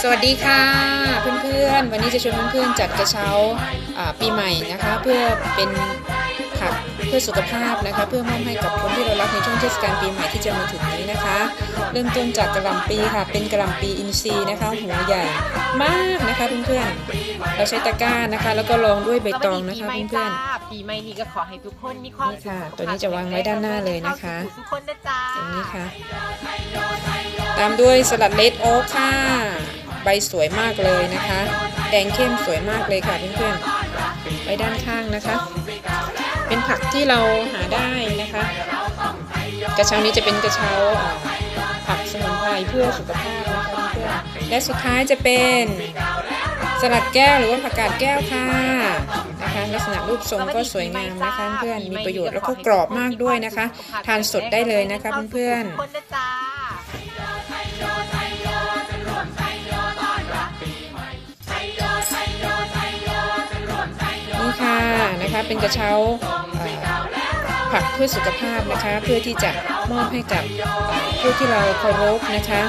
สวัสดีค่ะเพื่อนๆ วันนี้จะชวนเพื่อนๆจัดกระเช้าอ่าปีใหม่นะคะ เพื่อเป็นผักเพื่อสุขภาพนะคะ เพื่อมอบให้กับคนที่เรารักในช่วงเทศกาลปีใหม่ที่จะมาถึงนี้นะคะ เริ่มต้นจากกระหล่ำปีค่ะ เป็นกระหล่ำปีอินทรีย์นะคะหัวใหญ่มากนะคะเพื่อนๆเราใช้ตะกร้านะคะ แล้วก็รองด้วยใบตองนะคะสวัสดีปีใหม่เพื่อนจ้าปีใหม่นี้ก็ขอให้ทุกคนมีความนี่ค่ะสุขตัวนี้จะวางไว้ด้านหน้าเลยนะคะทุกคนนะจ๊ะๆอย่างนี้ค่ะ ตามด้วยสลัดเลดโอ๊กค่ะ ใบสวยมากเลยนะคะ แดงเข้มสวยมากเลยค่ะเพื่อนๆไว้ด้านข้างนะคะ เป็นผักที่เราหาได้นะคะ กระเช้านี้จะเป็นกระเช้าผักสมุนไพรเพื่อสุขภาพนะคะเพื่อนและสุดท้ายจะเป็นสลัดแก้วหรือว่าผักกาดแก้วค่ะนะคะลักษณะรูปทรงก็สวยงามนะคะเพื่อนมีประโยชน์แล้วก็กรอบมากด้วยนะคะ ทานสดได้เลยนะคะเพื่อนๆ นะคะ เป็นกระเช้าผักเพื่อสุขภาพนะคะ เพื่อที่จะมอบให้กับผู้ที่เราเคารพนะคะ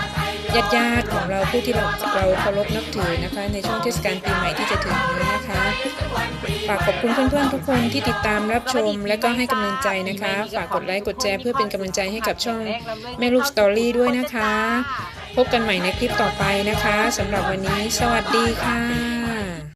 ญาติญาติของเราผู้ที่เราเราเคารพนับถือนะคะ ในช่วงเทศกาลปีใหม่ที่จะถึงนี้นะคะฝากขอบคุณเพื่อนๆทุกคนที่ติดตามรับชม และก็ให้กำลังใจนะคะ ฝากกดไลค์กดแชร์เพื่อเป็นกำลังใจให้กับช่องแม่ลูกสตอรี่ด้วยนะคะ พบกันใหม่ในคลิปต่อไปนะคะสำหรับวันนี้ สวัสดีค่ะ